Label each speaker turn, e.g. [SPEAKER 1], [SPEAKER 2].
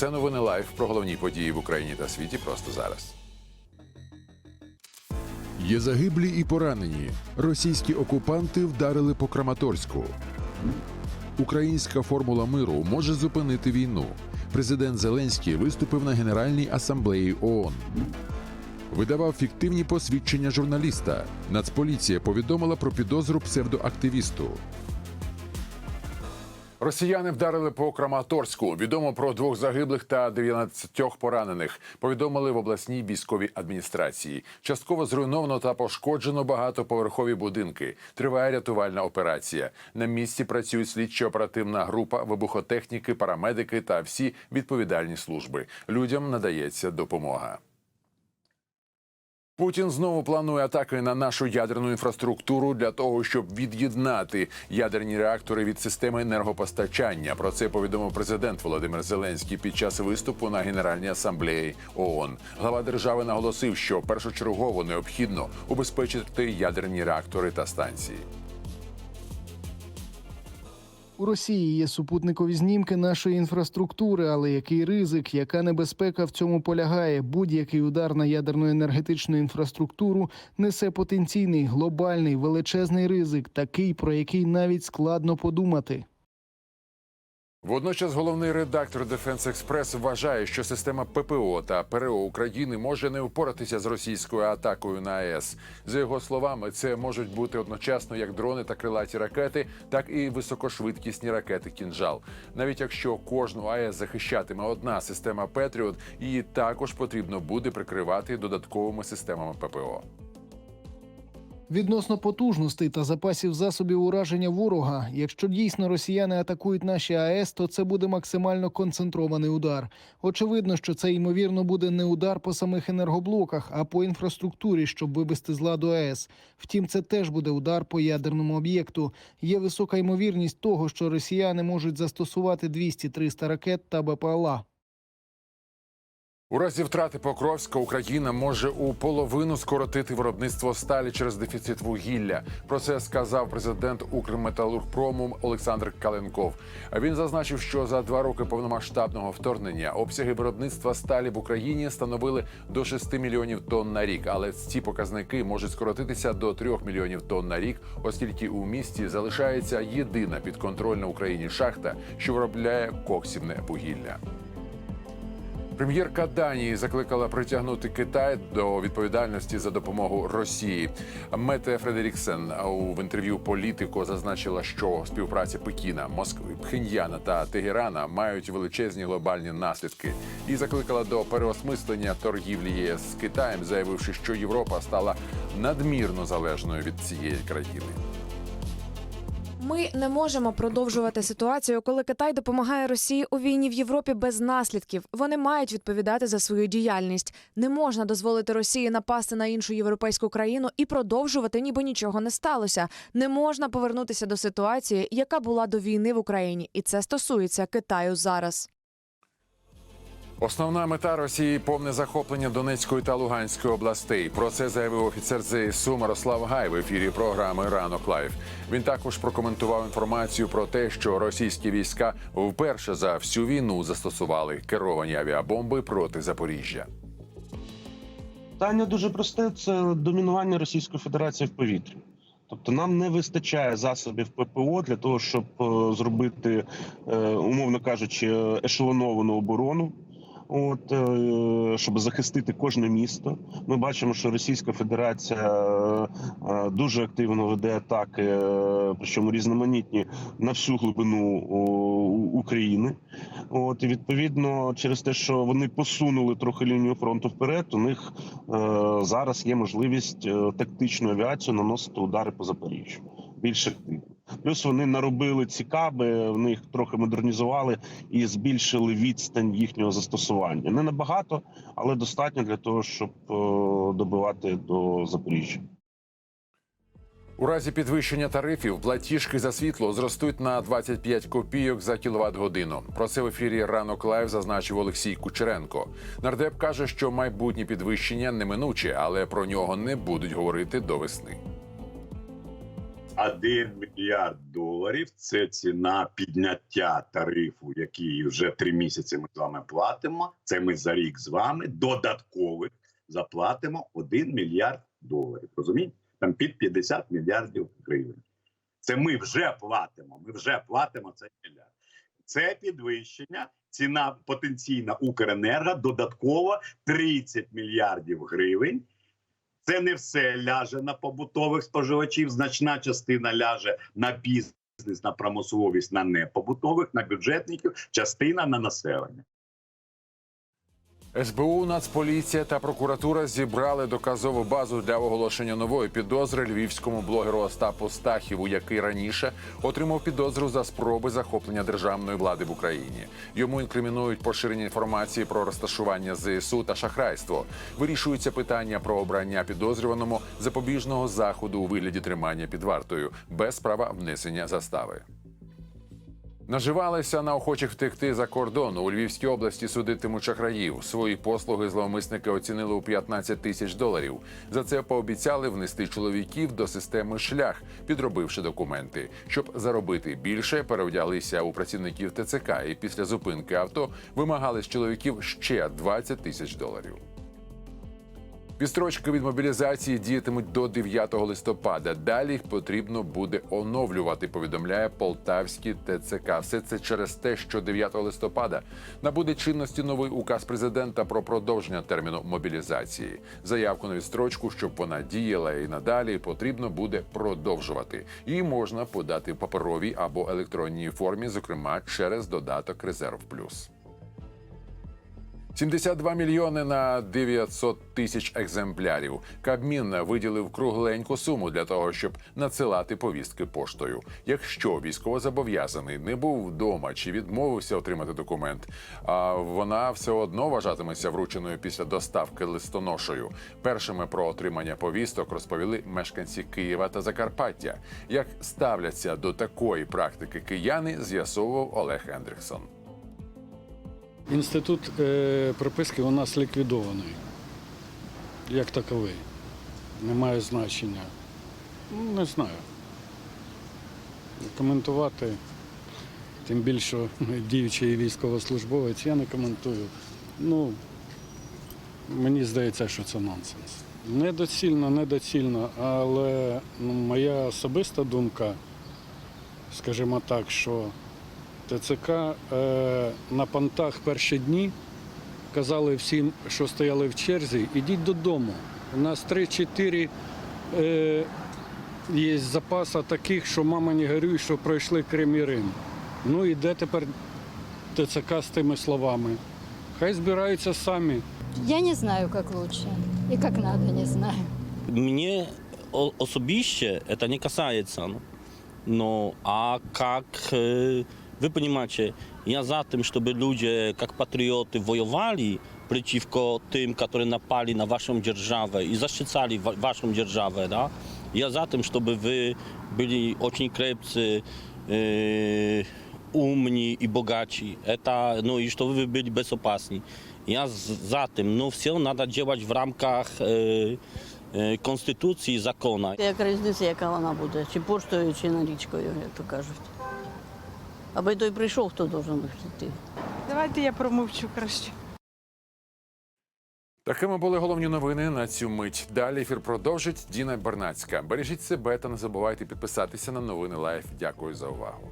[SPEAKER 1] Це новини лайф про головні події в Україні та світі просто зараз.
[SPEAKER 2] Є загиблі і поранені. Російські окупанти вдарили по Краматорську. Українська формула миру може зупинити війну. Президент Зеленський виступив на Генеральній асамблеї ООН. Видавав фіктивні посвідчення журналіста. Нацполіція повідомила про підозру псевдоактивісту.
[SPEAKER 1] Росіяни вдарили по Краматорську. Відомо про двох загиблих та 19 поранених. Повідомили в обласній військовій адміністрації. Частково зруйновано та пошкоджено багатоповерхові будинки. Триває рятувальна операція. На місці працюють слідчо-оперативна група, вибухотехніки, парамедики та всі відповідальні служби. Людям надається допомога. Путін знову планує атаки на нашу ядерну інфраструктуру для того, щоб від'єднати ядерні реактори від системи енергопостачання. Про це повідомив президент Володимир Зеленський під час виступу на Генеральній асамблеї ООН. Глава держави наголосив, що першочергово необхідно убезпечити ядерні реактори та станції.
[SPEAKER 3] У Росії є супутникові знімки нашої інфраструктури, але який ризик, яка небезпека в цьому полягає? Будь-який удар на ядерну енергетичну інфраструктуру несе потенційний глобальний величезний ризик, такий про який навіть складно подумати.
[SPEAKER 1] Водночас головний редактор Defense Express вважає, що система ППО та ПРО України може не впоратися з російською атакою на АЕС. За його словами, це можуть бути одночасно як дрони та крилаті ракети, так і високошвидкісні ракети Кінжал. Навіть якщо кожну АЕС захищатиме одна система Петріот, її також потрібно буде прикривати додатковими системами ППО.
[SPEAKER 3] Відносно потужностей та запасів засобів ураження ворога, якщо дійсно росіяни атакують наші АЕС, то це буде максимально концентрований удар. Очевидно, що це ймовірно буде не удар по самих енергоблоках, а по інфраструктурі, щоб вивести з ладу АЕС. Втім, це теж буде удар по ядерному об'єкту. Є висока ймовірність того, що росіяни можуть застосувати 200-300 ракет та БПЛА.
[SPEAKER 1] У разі втрати Покровська Україна може у половину скоротити виробництво сталі через дефіцит вугілля. Про це сказав президент Укрметалургпрому Олександр Каленков. Він зазначив, що за два роки повномасштабного вторгнення обсяги виробництва сталі в Україні становили до 6 мільйонів тонн на рік. Але ці показники можуть скоротитися до 3 мільйонів тонн на рік, оскільки у місті залишається єдина підконтрольна Україні шахта, що виробляє коксівне вугілля. Прем'єрка Данії закликала притягнути Китай до відповідальності за допомогу Росії. Мете Фредеріксен в інтерв'ю політико зазначила, що співпраця Пекіна, Москви, Пхеньяна та Тегерана мають величезні глобальні наслідки, і закликала до переосмислення торгівлі ЄС з Китаєм, заявивши, що Європа стала надмірно залежною від цієї країни.
[SPEAKER 4] Ми не можемо продовжувати ситуацію, коли Китай допомагає Росії у війні в Європі без наслідків. Вони мають відповідати за свою діяльність. Не можна дозволити Росії напасти на іншу європейську країну і продовжувати, ніби нічого не сталося. Не можна повернутися до ситуації, яка була до війни в Україні, і це стосується Китаю зараз.
[SPEAKER 1] Основна мета Росії повне захоплення Донецької та Луганської областей. Про це заявив офіцер ЗСУ Мирослав Гай в ефірі програми Ранок Лайв. Він також прокоментував інформацію про те, що російські війська вперше за всю війну застосували керовані авіабомби проти Запоріжжя.
[SPEAKER 5] Питання дуже просте: це домінування Російської Федерації в повітрі. Тобто нам не вистачає засобів ППО для того, щоб е, зробити, е, умовно кажучи, ешелоновану оборону. От е, щоб захистити кожне місто, ми бачимо, що Російська Федерація е, е, дуже активно веде атаки, причому різноманітні на всю глибину України. От і відповідно, через те, що вони посунули трохи лінію фронту вперед, у них зараз є можливість тактичну авіацію наносити удари по Запоріжжю більш активно. Плюс вони наробили ці каби, вони їх трохи модернізували і збільшили відстань їхнього застосування. Не набагато, але достатньо для того, щоб е, добивати до Запоріжжя.
[SPEAKER 1] У разі підвищення тарифів платіжки за світло зростуть на 25 копійок за кіловат годину. Про це в ефірі ранок лайв зазначив Олексій Кучеренко. Нардеп каже, що майбутнє підвищення неминуче, але про нього не будуть говорити до весни.
[SPEAKER 6] 1 мільярд доларів це ціна підняття тарифу, який вже три місяці ми з вами платимо. Це ми за рік з вами додаткових заплатимо 1 мільярд доларів. Розумієте? Там під 50 мільярдів гривень. Це ми вже платимо. Ми вже платимо цей мільярд. Це підвищення. Ціна потенційна Укренерго додатково 30 мільярдів гривень. Це не все ляже на побутових споживачів. Значна частина ляже на бізнес, на промисловість, на непобутових, на бюджетників, частина на населення.
[SPEAKER 1] СБУ, Нацполіція та прокуратура зібрали доказову базу для оголошення нової підозри львівському блогеру Остапу Стахіву, який раніше отримав підозру за спроби захоплення державної влади в Україні. Йому інкримінують поширення інформації про розташування ЗСУ та шахрайство. Вирішується питання про обрання підозрюваному запобіжного заходу у вигляді тримання під вартою без права внесення застави. Наживалися на охочих втекти за кордон. У Львівській області судитимуть шахраїв. Свої послуги зловмисники оцінили у 15 тисяч доларів. За це пообіцяли внести чоловіків до системи шлях, підробивши документи. Щоб заробити більше, перевдяглися у працівників ТЦК і після зупинки авто вимагали з чоловіків ще 20 тисяч доларів. Відстрочки від мобілізації діятимуть до 9 листопада. Далі їх потрібно буде оновлювати. Повідомляє Полтавський ТЦК. Все це через те, що 9 листопада набуде чинності новий указ президента про продовження терміну мобілізації. Заявку на відстрочку, щоб вона діяла і надалі, потрібно буде продовжувати. Її можна подати в паперовій або електронній формі, зокрема через додаток Резерв Плюс. 72 мільйони на 900 тисяч екземплярів. Кабмін виділив кругленьку суму для того, щоб надсилати повістки поштою. Якщо військовозобов'язаний не був вдома чи відмовився отримати документ, а вона все одно вважатиметься врученою після доставки листоношою. Першими про отримання повісток розповіли мешканці Києва та Закарпаття. Як ставляться до такої практики кияни, з'ясовував Олег Ендріксон.
[SPEAKER 7] Інститут е, прописки у нас ліквідований, як таковий. Не має значення. Ну, не знаю. Коментувати, тим більше діючий військовослужбовець, я не коментую. Ну, мені здається, що це нонсенс. Недоцільно, недоцільно, але ну, моя особиста думка, скажімо так, що ТЦК е, на понтах перші дні казали всім, що стояли в черзі, ідіть додому. У нас 3-4 е, є запаса таких, що мама не горюй, що пройшли Крим і Рим. Ну і де тепер ТЦК з тими словами? Хай збираються самі.
[SPEAKER 8] Я не знаю, как лучше и как надо, не знаю.
[SPEAKER 9] Mnie o, osobiście to nie касается. No, a jak e, wy понимаете, ja za tym, żeby ludzie, jak patrioty, wojowali przeciwko tym, którzy napali na waszą dzierżawę i zaszczycali wa, waszą dzierżawę, da? Ja za tym, żeby wy byli очень крепcy, e, umni i bogaci, eta, no i żeby wy byli bezopasni. Ja z, za tym, no все надо działać w ramach e, e, konstytucji i zakona.
[SPEAKER 10] Як різниця, яка вона буде, чи поштою, чи налічкою, як то кажуть. Аби той прийшов, хто должен йти.
[SPEAKER 11] Давайте я промовчу краще.
[SPEAKER 1] Такими були головні новини на цю мить. Далі ефір продовжить Діна Бернацька. Бережіть себе та не забувайте підписатися на новини Лайф. Дякую за увагу.